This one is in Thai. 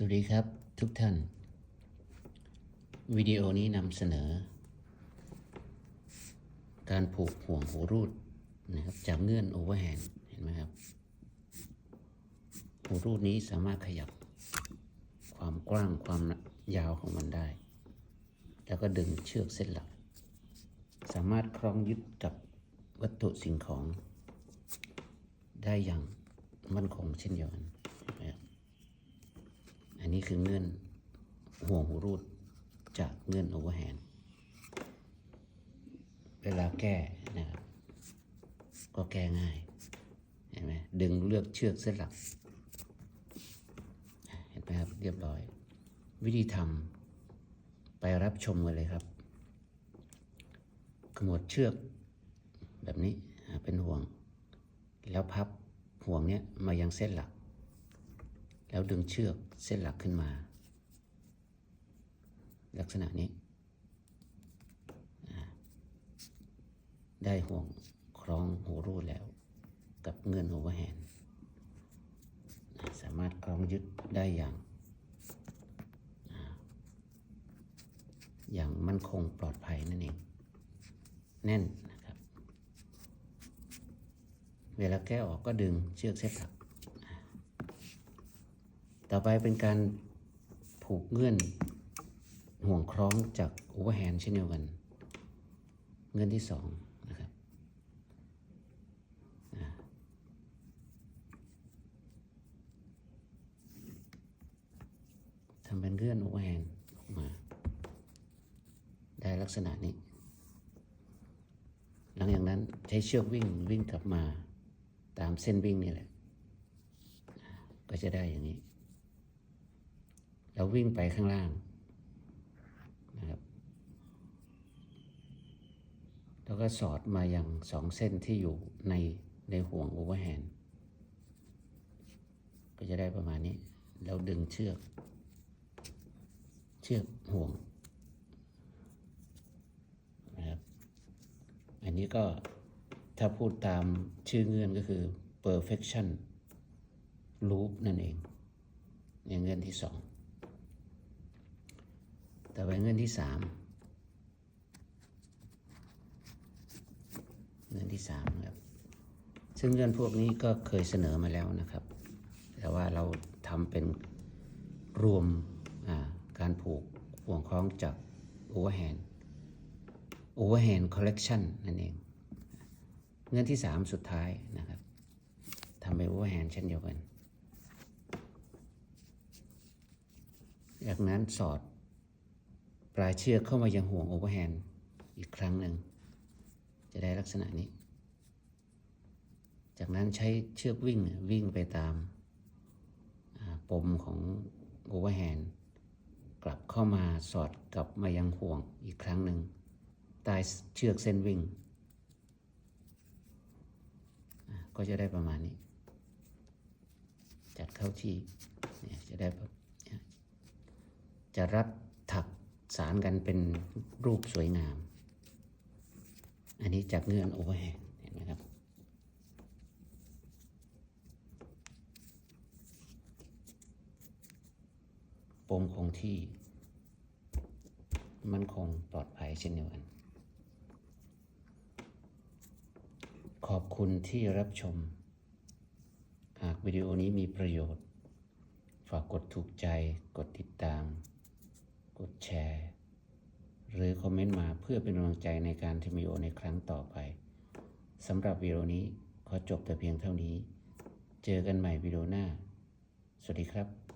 สวัสดีครับทุกท่าน วิดีโอนี้นำเสนอ การผูกห่วงหูรูดนะครับจากเงื่อนโอเวอร์แฮนด์เห็นไหมครับ หูรูดนี้สามารถขยับความกว้างความยาวของมันได้ แล้วก็ดึงเชือกเส้นหลัก สามารถคล้องยึดกับวัตถุสิ่งของ ได้อย่างมั่นคงเช่นเดียวกัน นนี้คือเงื่อนห่วงหูรูดจากเงื่อนโอเวอร์แฮนด์เวลาแก้นะครับก็แก้ง่ายเห็นไหมดึงเลือกเชือกเส้นหลัก เห็นไหมครับเรียบร้อย วิธีทำไปรับชมกันเลยครับขมวดเชือกแบบนี้เป็นห่วง แล้วพับห่วงเนี้ยมายังเส้นหลัก แล้วดึงเชือกเส้นหลักขึ้นมา ลักษณะนี้ได้ห่วงคล้องหูรูดแล้ว กับเงื่อนโอเวอร์แฮนสามารถคล้องยึดได้อย่าง อย่างมั่นคงปลอดภัยนั่นเอง แน่นนะครับ เวลาแก้ออกก็ดึงเชือกเส้นหลัก ต่อไปเป็นการผูกเงื่อนห่วงคล้องจากโอเวอร์แฮนด์เช่นเดียวกัน เงื่อนที่สองนะครับทำเป็นเงื่อนโอเวอร์แฮนด์ออกมา ได้ลักษณะนี้ หลังจากนั้นใช้เชือกวิ่งวิ่งกลับมาตามเส้นวิ่งนี่แหละ ก็จะได้อย่างนี้ แล้ววิ่งไปข้างล่างนะครับแล้วก็สอดมาอย่างสองเส้นที่อยู่ในในห่วงโอเวอร์แฮนด์ก็จะได้ประมาณนี้แล้วดึงเชือก เชือกห่วงนะครับอันนี้ก็ถ้าพูดตามชื่อเงื่อนก็คือ perfection loop นั่นเองในเงื่อนที่สอง ต่อไปเงื่อนที่สามเงื่อนที่สามครับ ซึ่งเงื่อนพวกนี้ก็เคยเสนอมาแล้วนะครับ แต่ว่าเราทำเป็นรวมการผูกห่วงคล้องจาก overhand overhand collection นั่นเอง เงื่อนที่สามสุดท้ายนะครับทำเป็น overhand เช่นเดียวกัน จากนั้นสอด ปลายเชือกเข้ามายังห่วงโอเวอร์แฮนด์อีกครั้งหนึ่ง จะได้ลักษณะนี้ จากนั้นใช้เชือกวิ่งวิ่งไปตามปมของโอเวอร์แฮนด์กลับเข้ามาสอดกลับมายังห่วงอีกครั้งหนึ่งใต้เชือกเส้นวิ่ง ก็จะได้ประมาณนี้ จัดเข้าที่จะได้จะรัดถัก สารกันเป็นรูปสวยงาม อันนี้จากเงื่อนโอเวอร์แฮนด์เห็นไหมครับ ปมคงที่ มันคงปลอดภัยเช่นเดียวกัน ขอบคุณที่รับชม หากวิดีโอนี้มีประโยชน์ ฝากกดถูกใจ กดติดตาม กดแชร์ คอมเมนต์มาเพื่อเป็นกำลังใจในการทำวิดีโอในครั้งต่อไปสำหรับวิดีโอนี้ขอจบแต่เพียงเท่านี้ เจอกันใหม่วิดีโอหน้า สวัสดีครับ